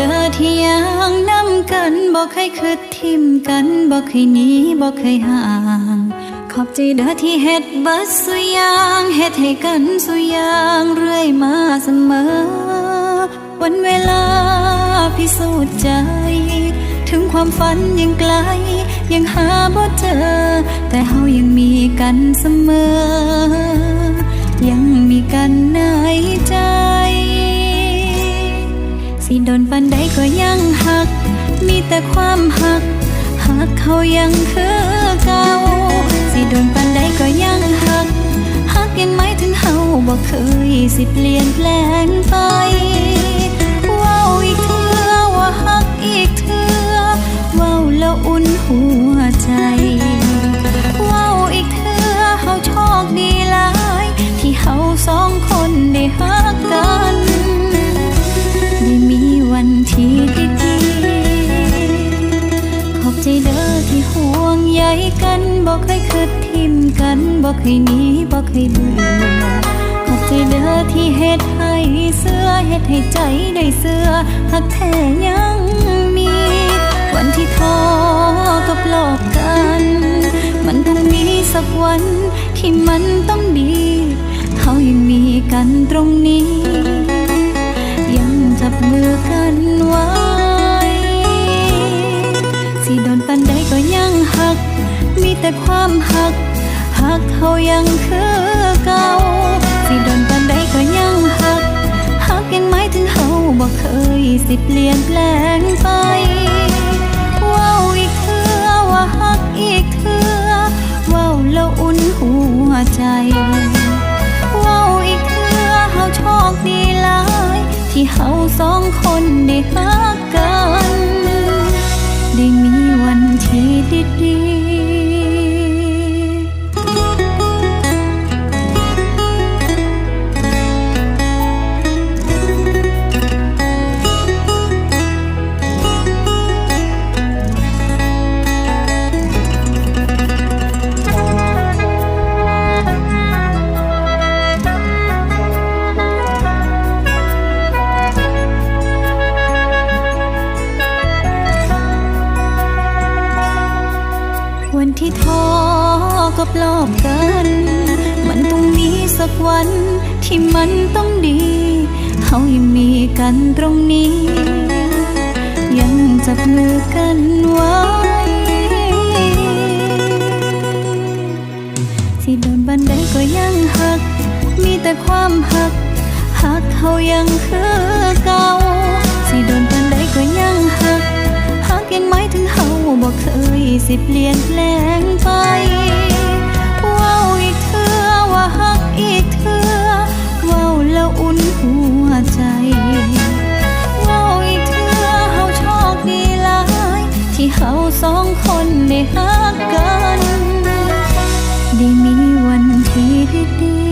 เด้อที่ยังนำกันบอกเคยคิดทิมกันบอกเคยหนีบอกเคยห่าง ขอบใจเด้อที่เฮ็ดบัดสุอยางเฮ็ดให้กันสุอยางเรื่อยมาเสมอ วันเวลาพิสูจน์ใจ ถึงความฝันยังไกล ยังหาบ่เจอ แต่เฮายังมีกันเสมอ แต่ความหักหักเขายังคือเก่าสิโดนปันใดก็ยังหักหักยังไม่ถึงเฮาบ่เคยสิเปลี่ยนแปลงไปเว้าอีกเถื่อว่าหักอีกเถื่อเว้าแล้วอุ่นหู กันบอกเคยคิดทิมกันบอกเคยหนีบอกเคยเบื่อขอบใจเด้อที่เฮ็ดให้เสื้อเฮ็ดให้ใจได้เสื้อหักแท้ยังมี วันที่ท้อกับหลอกกัน มันต้องมีสักวันที่มันต้องดีเขายังมีกันตรงนี้ ยังจับมือกัน แต่ความหักหักเขายังคือเก่า สิโดนปันใดก็ยังหักหักยังไม่ถึงเฮาบ่เคยสิเปลี่ยนแปลงไปเว้าอีกเถือว่าหักอีกเถือเว้าแล้วอุ่นหัวใจเว้าอีกเถือเฮาโชคดีหลาย ที่เฮาสองคนได้หัก ที่ท้อก็ปลอบกัน มันต้องมีสักวันที่มันต้องดีเขายังมีกันตรงนี้ ยังจับมือกันไว้ที่โดนบันไดก็ยังหัก มีแต่ความหักหักเขายังคือ สิเปลี่ยนแปลงไปว้าวอีกเถื่อว่าฮักอีกเถื่อว้าวแล้วอุ่นหัวใจว้าวอีกเถื่อเฮาโชคดีหลาย ที่เฮาสองคนได้ฮักกัน ได้มีวันที่ดี